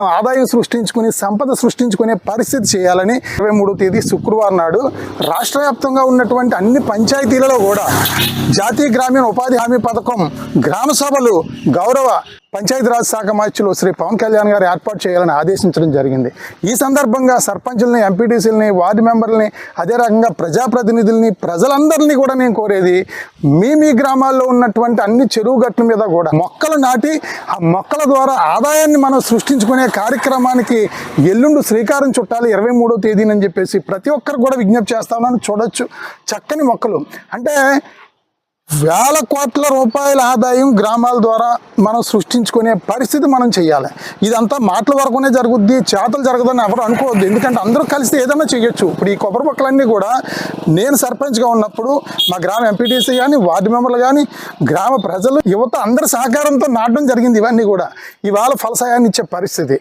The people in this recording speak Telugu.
ఆదాయం సృష్టించుకుని సంపద సృష్టించుకునే పరిస్థితి చేయాలని ఇరవై మూడో తేదీ శుక్రవారం నాడు రాష్ట్ర వ్యాప్తంగా ఉన్నటువంటి అన్ని పంచాయతీలలో కూడా జాతీయ గ్రామీణ ఉపాధి హామీ పథకం గ్రామ సభలు గౌరవ పంచాయతీరాజ్ శాఖ మార్చులు శ్రీ పవన్ కళ్యాణ్ గారు ఏర్పాటు చేయాలని ఆదేశించడం జరిగింది. ఈ సందర్భంగా సర్పంచుల్ని ఎంపీటీసీలని వార్డు మెంబర్లని అదే రకంగా ప్రజాప్రతినిధుల్ని ప్రజలందరినీ కూడా నేను కోరేది మీ మీ గ్రామాల్లో ఉన్నటువంటి అన్ని చెరువు గట్ల మీద కూడా మొక్కలు నాటి ఆ మొక్కల ద్వారా ఆదాయాన్ని మనం సృష్టించుకునే కార్యక్రమానికి ఎల్లుండి శ్రీకారం చుట్టాలి ఇరవై మూడో తేదీనని చెప్పేసి ప్రతి ఒక్కరు కూడా విజ్ఞప్తి చేస్తామని చూడొచ్చు. చక్కని మొక్కలు. అంటే వేల కోట్ల రూపాయల ఆదాయం గ్రామాల ద్వారా మనం సృష్టించుకునే పరిస్థితి మనం చేయాలి. ఇదంతా మాటల వరకునే జరుగుద్ది చేతలు జరగదని ఎవరు అనుకోవద్దు. ఎందుకంటే అందరూ కలిసి ఏదైనా చేయొచ్చు. ఇప్పుడు ఈ కొబ్బరి మొక్కలన్నీ కూడా నేను సర్పంచ్గా ఉన్నప్పుడు మా గ్రామ ఎంపీటీసీ కానీ వార్డు మెంబర్లు కానీ గ్రామ ప్రజలు యువత అందరి సహకారంతో నాటడం జరిగింది ఇవన్నీ కూడా. ఇవాళ ఫలసాయాన్ని ఇచ్చే పరిస్థితి.